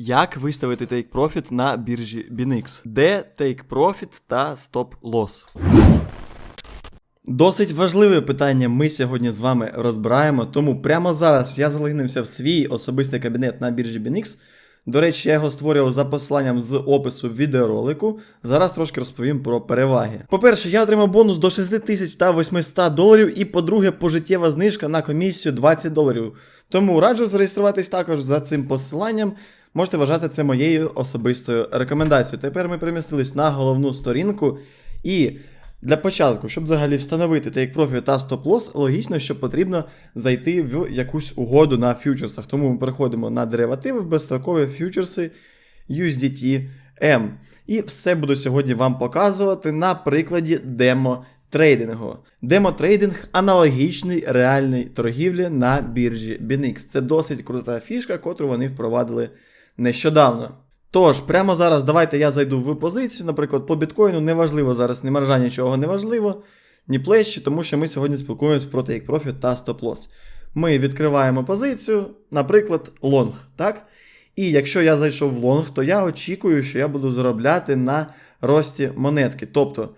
Як виставити Take Profit на біржі BinX? Де Take Profit та Stop Loss? Досить важливе питання ми сьогодні з вами розбираємо, тому прямо зараз я залогінився в свій особистий кабінет на біржі BinX. До речі, я його створював за посиланням з опису відеоролику. Зараз трошки розповім про переваги. По-перше, я отримав бонус до 6 тисяч та 800 доларів, і по-друге, пожиттєва знижка на комісію 20 доларів. Тому раджу зареєструватись також за цим посиланням. Можете вважати це моєю особистою рекомендацією. Тепер ми перемістились на головну сторінку. І для початку, щоб взагалі встановити Take Profit та Stop Loss, логічно, що потрібно зайти в якусь угоду на фьючерсах. Тому ми переходимо на деривативи в безстрокові фьючерси USDT M. І все буду сьогодні вам показувати на прикладі демо трейдингу. Демо-трейдинг аналогічний реальній торгівлі на біржі BinX. Це досить крута фішка, котру вони впровадили нещодавно. Тож, прямо зараз давайте я зайду в позицію, наприклад, по біткоїну неважливо зараз ні маржа, нічого не важливо, ні плечі, тому що ми сьогодні спілкуємося про Take Profit та Stop Loss. Ми відкриваємо позицію, наприклад, лонг, так? І якщо я зайшов в лонг, то я очікую, що я буду заробляти на рості монетки. Тобто,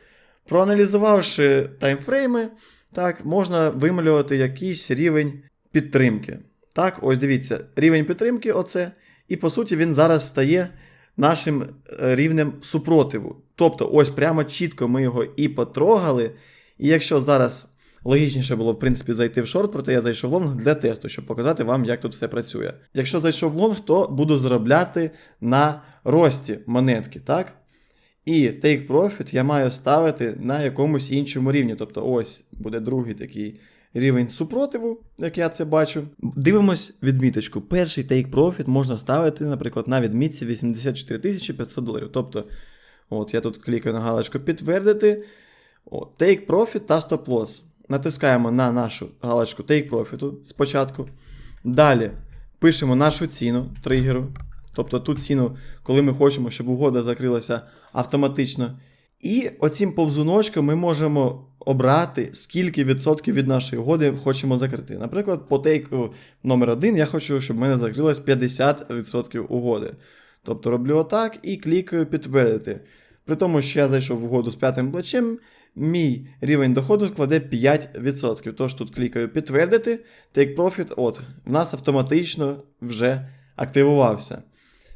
проаналізувавши таймфрейми, так, можна вималювати якийсь рівень підтримки. Так, ось дивіться, рівень підтримки оце. І по суті він зараз стає нашим е, рівнем супротиву. Тобто, ось прямо чітко ми його і потрогали. І якщо зараз логічніше було, в принципі, зайти в шорт, проте я зайшов в лонг для тесту, щоб показати вам, як тут все працює. Якщо зайшов в лонг, то буду заробляти на рості монетки, так? І take profit я маю ставити на якомусь іншому рівні. Тобто, ось буде другий такий рівень супротиву, як я це бачу. Дивимось відміточку. Перший take profit можна ставити, наприклад, на відмітці 84 500 доларів. Тобто, от я тут клікаю на галочку підтвердити. От, take profit та stop loss. Натискаємо на нашу галочку take profit спочатку. Далі пишемо нашу ціну тригеру. Тобто ту ціну, коли ми хочемо, щоб угода закрилася автоматично. І оцім повзуночком ми можемо обрати, скільки відсотків від нашої угоди хочемо закрити. Наприклад, по тейку номер 1 я хочу, щоб в мене закрилось 50% угоди. Тобто роблю отак і клікаю підтвердити. При тому, що я зайшов в угоду з п'ятим плечем, мій рівень доходу складе 5%. Тож тут клікаю підтвердити, Take Profit, от, в нас автоматично вже активувався.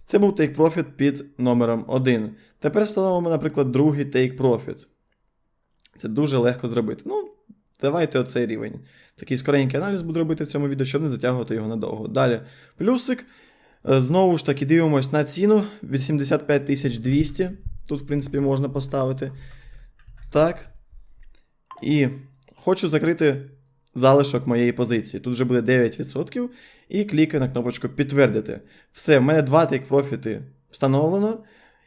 Це був Take Profit під номером 1. Тепер встановимо, наприклад, другий Take Profit. Це дуже легко зробити. Ну, давайте оцей рівень. Такий скоренький аналіз буду робити в цьому відео, щоб не затягувати його надовго. Далі плюсик. Е, Знову ж таки, дивимось на ціну 85 200. Тут, в принципі, можна поставити. Так. І хочу закрити залишок моєї позиції. Тут вже буде 9%. І клікаю на кнопочку підтвердити. Все, в мене два take профіти встановлено.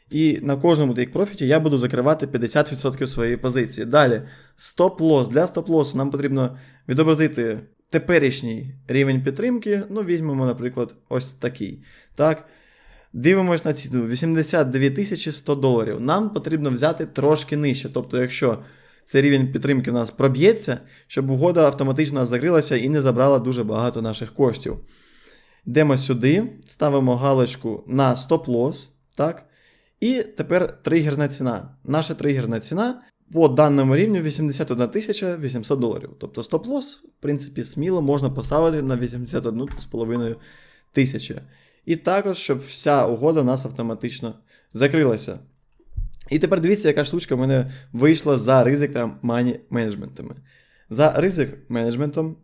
І на кожному take профіті я буду закривати 50% своєї позиції. Далі, стоп-лосс. Для стоп-лосу нам потрібно відобразити теперішній рівень підтримки. Ну, візьмемо, наприклад, ось такий. Так. Дивимось на ціну 82 100 доларів. Нам потрібно взяти трошки нижче. Тобто, якщо цей рівень підтримки у нас проб'ється, щоб угода автоматично закрилася і не забрала дуже багато наших коштів. Йдемо сюди, ставимо галочку на стоп-лосс. Так. І тепер тригерна ціна. Наша тригерна ціна по даному рівню 81 800 доларів. Тобто стоп-лосс, в принципі, сміло можна поставити на 81,5 тисячі. І також, щоб вся угода нас автоматично закрилася. І тепер дивіться, яка штучка в мене вийшла за ризик та мані менеджментами. За ризик менеджментом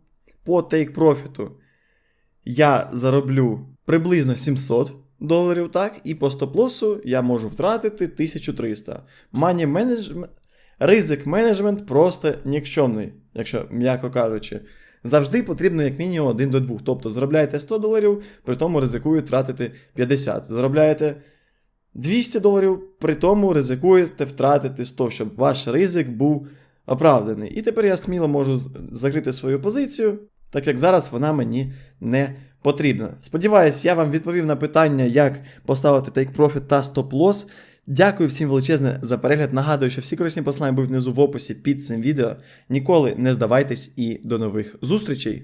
по take профіту я зароблю приблизно 700 доларів, так, і по стоп-лосу я можу втратити 1300. Мані менеджмент, ризик менеджмент просто нікчемний, якщо м'яко кажучи. Завжди потрібно як мінімум 1 до 2. Тобто заробляєте 100 доларів, при тому ризикуєте втратити 50. Заробляєте 200 доларів, при тому ризикуєте втратити 100, щоб ваш ризик був оправданий. І тепер я сміло можу закрити свою позицію, так як зараз вона мені не потрібна. Сподіваюсь, я вам відповів на питання, як поставити Profit та Loss. Дякую всім величезне за перегляд. Нагадую, що всі корисні послання будуть внизу в описі під цим відео. Ніколи не здавайтесь і до нових зустрічей!